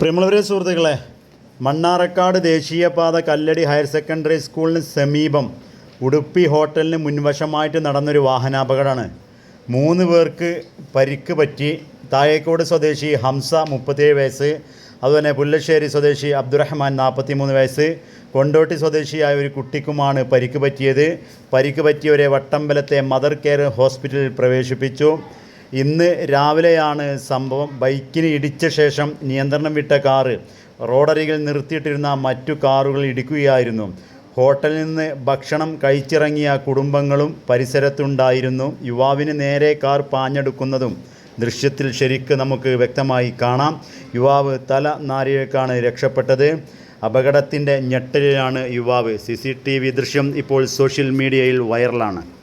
പ്രിയമുള്ളവരെ സുഹൃത്തുക്കളെ മണ്ണാറക്കാട് ദേശീയപാത കല്ലടി ഹയർ സെക്കൻഡറി സ്കൂളിന് സമീപം ഉടുപ്പി ഹോട്ടലിന് മുൻവശമായിട്ട് നടന്നൊരു വാഹനാപകടമാണ്. മൂന്ന് പേർക്ക് പരിക്ക് പറ്റി. തായേക്കോട് സ്വദേശി ഹംസ മുപ്പത്തിയേഴ് വയസ്സ് അതുപോലെ പുല്ലശ്ശേരി സ്വദേശി അബ്ദുറഹ്മാൻ നാൽപ്പത്തി മൂന്ന് വയസ്സ് കൊണ്ടോട്ടി സ്വദേശിയായ ഒരു കുട്ടിക്കുമാണ് പരിക്ക് പറ്റിയത്. പരിക്ക് പറ്റിയവരെ വട്ടമ്പലത്തെ മദർ കെയർ ഹോസ്പിറ്റലിൽ പ്രവേശിപ്പിച്ചു. ഇന്ന് രാവിലെയാണ് സംഭവം. ബൈക്കിന് ഇടിച്ച ശേഷം നിയന്ത്രണം വിട്ട കാറ് റോഡരികിൽ നിർത്തിയിട്ടിരുന്ന മറ്റു കാറുകൾ ഇടിക്കുകയായിരുന്നു. ഹോട്ടലിൽ നിന്ന് ഭക്ഷണം കഴിച്ചിറങ്ങിയ കുടുംബങ്ങളും പരിസരത്തുണ്ടായിരുന്നു. യുവാവിന് നേരെ കാർ പാഞ്ഞെടുക്കുന്നതും ദൃശ്യത്തിൽ ശരിക്ക് നമുക്ക് വ്യക്തമായി കാണാം. യുവാവ് തല നാരിഴക്കാണ് രക്ഷപ്പെട്ടത്. അപകടത്തിന്റെ ഞെട്ടലിലാണ് യുവാവ്. സി സി ടി വി ദൃശ്യം ഇപ്പോൾ സോഷ്യൽ മീഡിയയിൽ വൈറലാണ്.